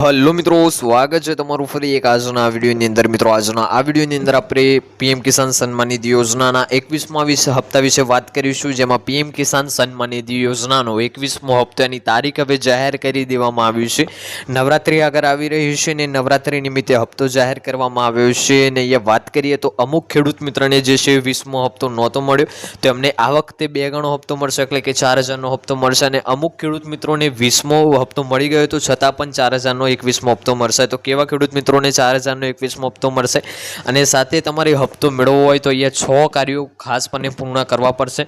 Hello મિત્રો, સ્વાગત છે તમારું ફરી એક આજના વિડીયોની અંદર. મિત્રો, આજના આ વિડીયોની અંદર આપણે પીએમ કિસાન સન્માન નિધિ યોજનાના એકવીસમા વિશે હપ્તા વિશે વાત કરીશું, જેમાં પીએમ કિસાન સન્માન નિધિ યોજનાનો એકવીસમો હપ્તાની તારીખ હવે જાહેર કરી દેવામાં આવ્યું છે. નવરાત્રિ આગળ આવી રહ્યું છે ને નવરાત્રિ નિમિત્તે હપ્તો જાહેર કરવામાં આવ્યો છે અને અહીંયા વાત કરીએ તો અમુક ખેડૂત મિત્રને જે છે વીસમો હપ્તો નહોતો મળ્યો. તો એમને આ વખતે બે ગણો હપ્તો મળશે, એટલે કે ચાર હજારનો હપ્તો મળશે અને અમુક ખેડૂત મિત્રોને વીસમો હપ્તો મળી ગયો તો છતાં પણ ચાર હજારનો એકવીસમો હપ્તો મળશે. તો કેવા ખેડૂત મિત્રોને ચાર હજારનો એકવીસમો હપ્તો મળશે? અને સાથે તમારે હપ્તો મેળવવો હોય તો અહીંયા છ કાર્યો ખાસપણે પૂર્ણ કરવા પડશે.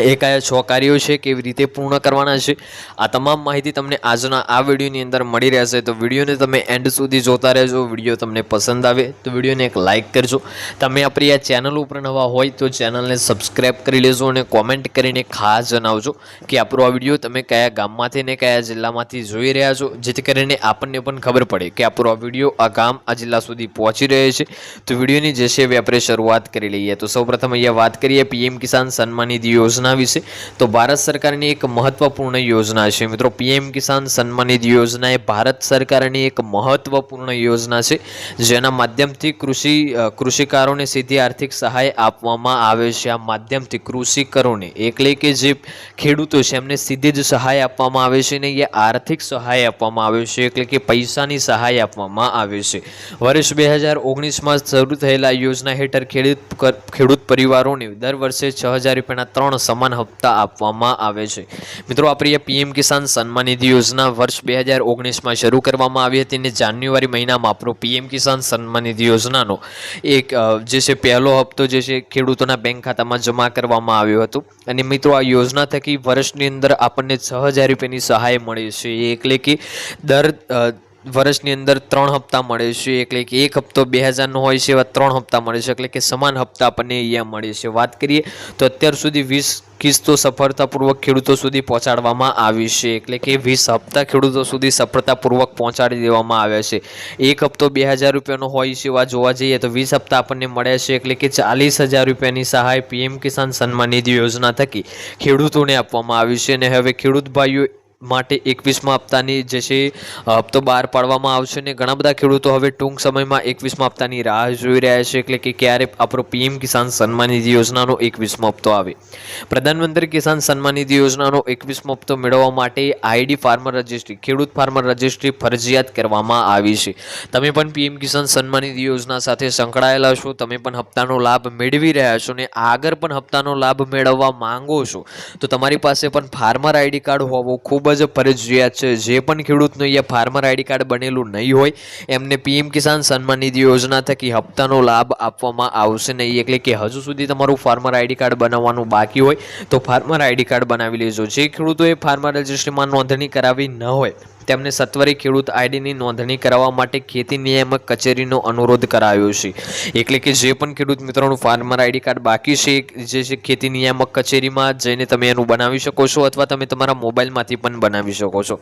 એ કયા છ કાર્યો છે, કેવી રીતે પૂર્ણ કરવાના છે, આ તમામ માહિતી તમને આજના આ વિડીયોની અંદર મળી રહેશે. તો વિડીયોને તમે એન્ડ સુધી જોતા રહેજો, વીડિયો તમને પસંદ આવે તો વિડીયોને એક લાઇક કરજો. તમે આપણી આ ચેનલ ઉપર નવા હોય તો ચેનલને સબસ્ક્રાઈબ કરી લેજો અને કોમેન્ટ કરીને ખાસ જણાવજો કે આપણો આ વીડિયો તમે કયા ગામમાંથી ને કયા જિલ્લામાંથી જોઈ રહ્યા છો, જેથી કરીને આપણને પણ ખબર પડે કે આપણો આ વીડિયો આ ગામ, આ જિલ્લા સુધી પહોંચી રહ્યો છે. તો વિડીયોની જે છે આપણે શરૂઆત કરી લઈએ. તો સૌપ્રથમ અહીંયા વાત કરીએ પીએમ કિસાન સન્માન નિધિ યોજના વિશે તો ભારત સરકારની એક મહત્વપૂર્ણ યોજના છે. મિત્રો, પીએમ કિસાન સન્માનિધિ યોજના એ ભારત સરકારની એક મહત્વપૂર્ણ યોજના છે, જેના માધ્યમથી કૃષિ કૃષિકારોને સીધી આર્થિક સહાય આપવામાં આવે છે. આ માધ્યમથી કૃષિકરોને એટલે કે જે ખેડૂતો છે, એમને સીધી જ સહાય આપવામાં આવે છે ને એ આર્થિક સહાય આપવામાં આવે છે, એટલે કે પૈસાની સહાય આપવામાં આવે છે. વર્ષ બે હજાર ઓગણીસમાં શરૂ થયેલા યોજના હેઠળ ખેડૂત ખેડૂત પરિવારોને દર વર્ષે છ હજાર રૂપિયાના ત્રણ સમાન હપ્તા આપવામાં આવે છે. મિત્રો આપણી પીએમ કિસાન સન્માન નિધિ યોજના વર્ષ બે હજાર ઓગણીસમાં શરૂ કરવામાં આવી હતી અને જાન્યુઆરી મહિનામાં આપણો પીએમ કિસાન સન્માન નિધિ યોજનાનો એક જે છે પહેલો હપ્તો જે છે ખેડૂતોના બેંક ખાતામાં જમા કરવામાં આવ્યો હતો. અને મિત્રો, આ યોજના થકી વર્ષની અંદર આપણને છ હજાર રૂપિયાની સહાય મળી છે. એટલે કે દર વર્ષની અંદર ત્રણ હપ્તા મળે છે, એટલે કે એક હપ્તો બે હજારનો હોય છે એવા ત્રણ હપ્તા મળે છે, એટલે કે સમાન હપ્તા આપણને અહીંયા મળે છે. વાત કરીએ તો અત્યાર સુધી વીસ કિસ્તો સફળતાપૂર્વક ખેડૂતો સુધી પહોંચાડવામાં આવી છે, એટલે કે વીસ હપ્તા ખેડૂતો સુધી સફળતાપૂર્વક પહોંચાડી દેવામાં આવ્યા છે. એક હપ્તો બે હજાર રૂપિયાનો હોય છે એવા જોવા જઈએ તો વીસ હપ્તા આપણને મળ્યા છે, એટલે કે ચાલીસ હજાર રૂપિયાની સહાય પીએમ કિસાન સન્માન નિધિ યોજના થકી ખેડૂતોને આપવામાં આવી છે, અને હવે ખેડૂત ભાઈઓ માટે એકવીસમા હપ્તાની જે છે હપ્તો બહાર પાડવામાં આવશે ને ઘણા બધા ખેડૂતો હવે ટૂંક સમયમાં એકવીસમા હપ્તાની રાહ જોઈ રહ્યા છે. એટલે કે ક્યારે આપણો પીએમ કિસાન સન્માન નિધિ યોજનાનો એકવીસમો હપ્તો આવે. પ્રધાનમંત્રી કિસાન સન્માન નિધિ યોજનાનો એકવીસમો હપ્તો મેળવવા માટે આઈડી ફાર્મર રજિસ્ટ્રી, ખેડૂત ફાર્મર રજિસ્ટ્રી ફરજિયાત કરવામાં આવી છે. તમે પણ પીએમ કિસાન સન્માન નિધિ યોજના સાથે સંકળાયેલા છો. તમે પણ હપ્તાનો લાભ મેળવી રહ્યા છો ને આગળ પણ હપ્તાનો લાભ મેળવવા માંગો છો. તો તમારી પાસે પણ ફાર્મર આઈડી કાર્ડ હોવો ખૂબ જ ફરજિયાત છે. જે પણ ખેડૂતનું અહીંયા ફાર્મર આઈડી કાર્ડ બનેલું નહીં હોય, એમને પીએમ કિસાન સન્માન નિધિ યોજના થકી હપ્તાનો લાભ આપવામાં આવશે નહીં. એટલે કે હજુ સુધી તમારું ફાર્મર આઈડી કાર્ડ બનાવવાનું બાકી હોય, તો ફાર્મર આઈડી કાર્ડ બનાવી લેજો. જે ખેડૂતોએ ફાર્મર રજિસ્ટ્રીમાં નોંધણી કરાવી ન હોય તેમને સત્વરી ખેડૂત આઈડીની નોંધણી કરાવવા માટે ખેતી નિયામક કચેરીનો અનુરોધ કરાયો છે. એટલે કે જે પણ ખેડૂત મિત્રોનું ફાર્મર આઈડી કાર્ડ બાકી છે, જે છે ખેતી નિયામક કચેરીમાં જઈને તમે એનું બનાવી શકો છો અથવા તમે તમારા મોબાઈલમાંથી પણ બનાવી શકો છો.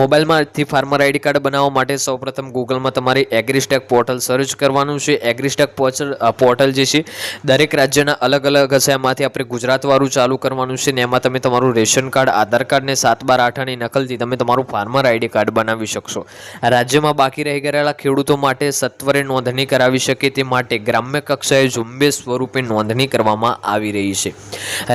મોબાઈલમાંથી ફાર્મર આઈડી કાર્ડ બનાવવા માટે સૌપ્રથમ ગૂગલમાં તમારે એગ્રીસ્ટેક પોર્ટલ સર્ચ કરવાનું છે. એગ્રીસ્ટેક પોર્ટલ જે છે, દરેક રાજ્યના અલગ અલગ હશે એમાંથી આપણે ગુજરાતવાળું ચાલુ કરવાનું છે ને એમાં તમે તમારું રેશન કાર્ડ, આધાર કાર્ડ ને સાત બાર આઠની નકલથી તમે તમારું ફાર્મર આઈડી કાર્ડ બનાવી શકશો. રાજ્યમાં બાકી રહી ગયેલા ખેડૂતો માટે સત્વરે નોંધણી કરાવી શકે તે માટે ગ્રામ્ય કક્ષાએ ઝુંબેશ સ્વરૂપે નોંધણી કરવામાં આવી રહી છે.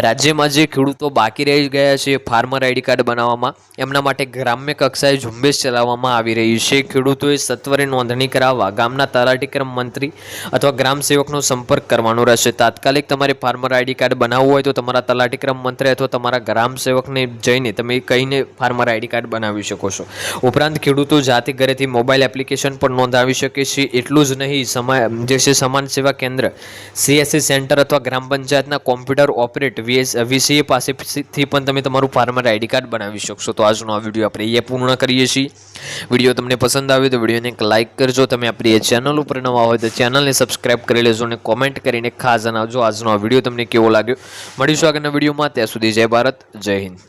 રાજ્યમાં જે ખેડૂતો બાકી રહી ગયા છે, ફાર્મર આઈડી કાર્ડ બનાવવામાં, એમના માટે ગ્રામ્ય કક્ષાએ ઝુંબેશ ચલાવવામાં આવી રહી છે. ખેડૂતોએ સત્વરે નોંધણી કરાવવા ગામના તલાટીક્રમ મંત્રી અથવા ગ્રામ સેવકનો સંપર્ક કરવાનો રહેશે. તાત્કાલિક તમારે ફાર્મર આઈડી કાર્ડ બનાવવું હોય તો તમારા તલાટીક્રમ મંત્રી અથવા તમારા ગ્રામ સેવકને જઈને તમે કહીને ફાર્મર આઈડી કાર્ડ બનાવી શકો છો. ઉપરાંત ખેડૂતો જાતે ઘરેથી મોબાઈલ એપ્લિકેશન પણ નોંધાવી શકે છે. એટલું જ નહીં, સમા, જે છે સમાન સેવા કેન્દ્ર, સીએસસી સેન્ટર અથવા ગ્રામ પંચાયતના કોમ્પ્યુટર ઓપરેટ વીએસ, વીસીએ પાસેથી પણ તમે તમારું ફાર્મર આઈડી કાર્ડ બનાવી શકશો. તો આજનો આ વીડિયો આપણે એ પૂર્ણ કરીએ છીએ. વીડિયો તમને પસંદ આવ્યો તો વિડીયોને એક લાઇક કરજો. તમે આપણી એ ચેનલ ઉપર નવા હોય તો ચેનલને સબસ્ક્રાઇબ કરી લેજો અને કોમેન્ટ કરીને ખાસ જણાવજો. આજનો આ વીડિયો તમને કેવો લાગ્યો? મળીશું આગળના વિડીયોમાં. ત્યાં સુધી જય ભારત, જય હિન્દ.